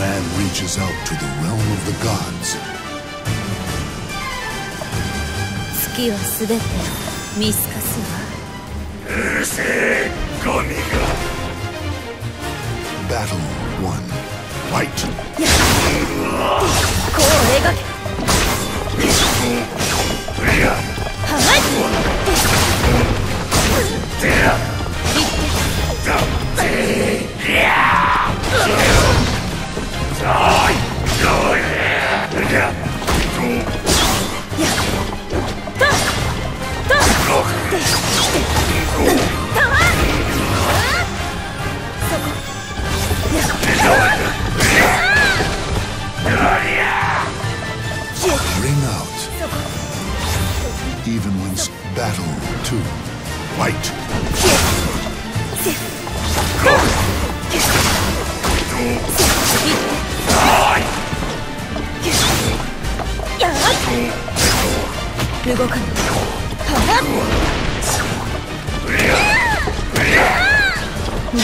man reaches out to the realm of the gods. 月は全て見透かすわうるせえゴミが Battle 1. Fight! こう描け Ring out. Even when s- Battle 2. Fight! やっ動かない The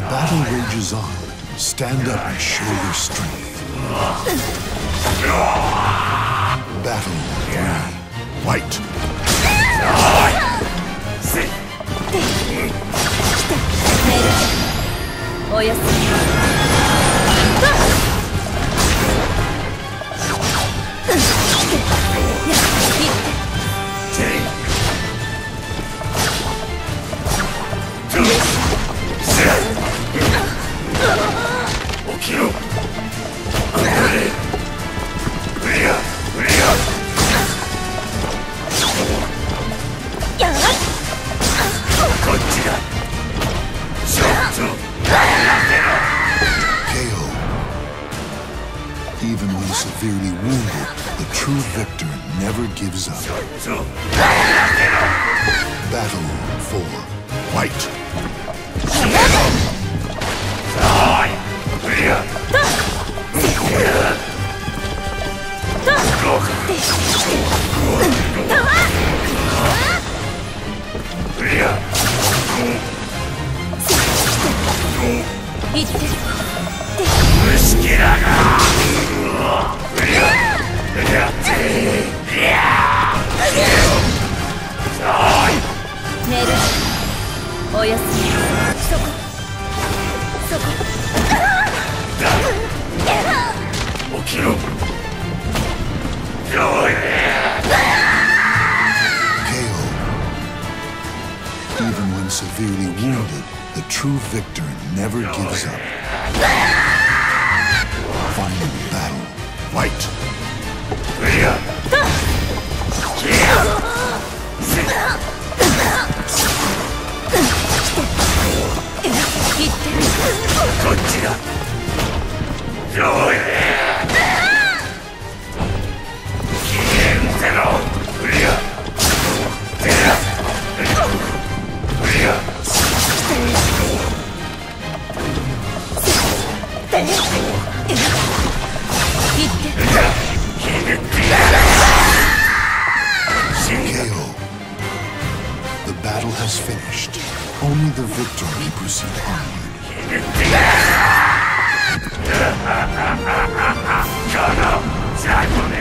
battle rages on. Stand up and show your strength. Battle 3. Fight! おやすみ。Even when severely wounded, the true victor never gives up. Battle for White. Risk it, I おやすみそこそこ起きろザイ KO. Even when severely wounded, the true victor never gives up. Final battle. Fight! Battle has finished. Only the victor may proceed onward. Time